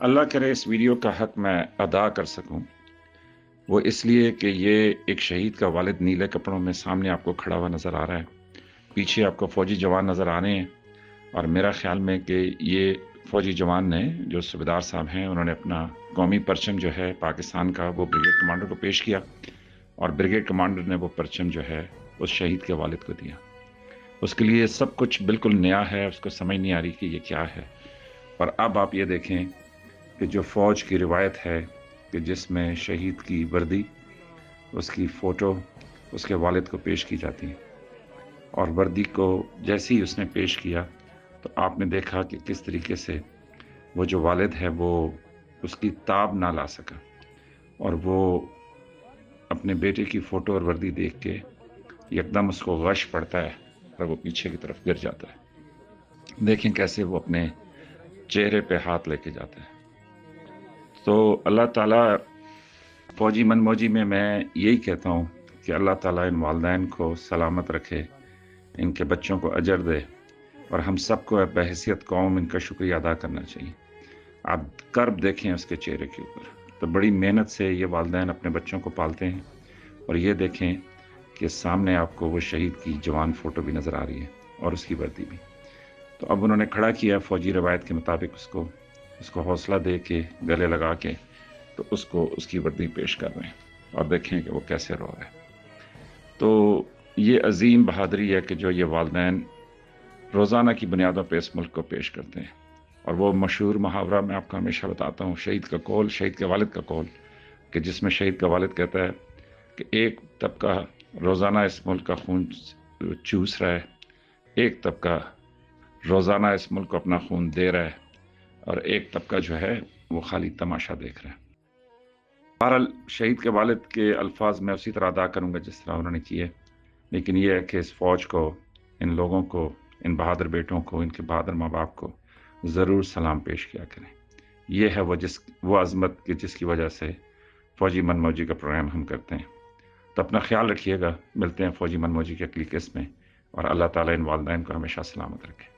اللہ کرے اس ویڈیو کا حق میں ادا کر سکوں۔ وہ اس لیے کہ یہ ایک شہید کا والد نیلے کپڑوں میں سامنے آپ کو کھڑا ہوا نظر آ رہا ہے۔ پیچھے آپ کو فوجی جوان نظر آ رہے ہیں اور میرا خیال میں کہ یہ فوجی جوان نے جو صوبیدار صاحب ہیں، انہوں نے اپنا قومی پرچم جو ہے پاکستان کا وہ بریگیڈ کمانڈر کو پیش کیا اور بریگیڈ کمانڈر نے وہ پرچم جو ہے اس شہید کے والد کو دیا۔ اس کے لیے سب کچھ بالکل نیا ہے، اس کو سمجھ نہیں آ رہی کہ یہ کیا ہے۔ اور اب آپ یہ دیکھیں کہ جو فوج کی روایت ہے کہ جس میں شہید کی وردی، اس کی فوٹو، اس کے والد کو پیش کی جاتی ہے اور وردی کو جیسے ہی اس نے پیش کیا تو آپ نے دیکھا کہ کس طریقے سے وہ جو والد ہے وہ اس کی تاب نہ لا سکا۔ اور وہ اپنے بیٹے کی فوٹو اور وردی دیکھ کے یکدم اس کو غش پڑتا ہے اور وہ پیچھے کی طرف گر جاتا ہے۔ دیکھیں کیسے وہ اپنے چہرے پہ ہاتھ لے کے جاتا ہے۔ تو اللہ تعالیٰ فوجی من موجی میں میں یہی کہتا ہوں کہ اللہ تعالیٰ ان والدین کو سلامت رکھے، ان کے بچوں کو اجر دے، اور ہم سب کو بحثیت قوم ان کا شکریہ ادا کرنا چاہیے۔ آپ کرب دیکھیں اس کے چہرے کے اوپر۔ تو بڑی محنت سے یہ والدین اپنے بچوں کو پالتے ہیں، اور یہ دیکھیں کہ سامنے آپ کو وہ شہید کی جوان فوٹو بھی نظر آ رہی ہے، اور اس کی وردی بھی۔ تو اب انہوں نے کھڑا کیا فوجی روایت کے مطابق اس کو۔ اس کو حوصلہ دے کے، گلے لگا کے تو اس کو اس کی وردی پیش کر رہے ہیں اور دیکھیں کہ وہ کیسے رو رہا ہے۔ تو یہ عظیم بہادری ہے کہ جو یہ والدین روزانہ کی بنیادوں پہ اس ملک کو پیش کرتے ہیں۔ اور وہ مشہور محاورہ میں آپ کو ہمیشہ بتاتا ہوں، شہید کا کول شہید کے والد کا کول کہ جس میں شہید کا والد کہتا ہے کہ ایک طبقہ روزانہ اس ملک کا خون چوس رہا ہے، ایک طبقہ روزانہ اس ملک کو اپنا خون دے رہا ہے۔ اور ایک طبقہ جو ہے وہ خالی تماشا دیکھ رہا ہے۔ بہرحال شہید کے والد کے الفاظ میں اسی طرح ادا کروں گا جس طرح انہوں نے کیے۔ لیکن یہ ہے کہ اس فوج کو، ان لوگوں کو، ان بہادر بیٹوں کو، ان کے بہادر ماں باپ کو ضرور سلام پیش کیا کریں۔ یہ ہے وہ جس، وہ عظمت کہ جس کی وجہ سے فوجی من موجی کا پروگرام ہم کرتے ہیں۔ تو اپنا خیال رکھیے گا۔ ملتے ہیں فوجی من موجی کے اگلی قسط میں۔ اور اللہ تعالیٰ ان والدین کو ہمیشہ سلامت رکھے۔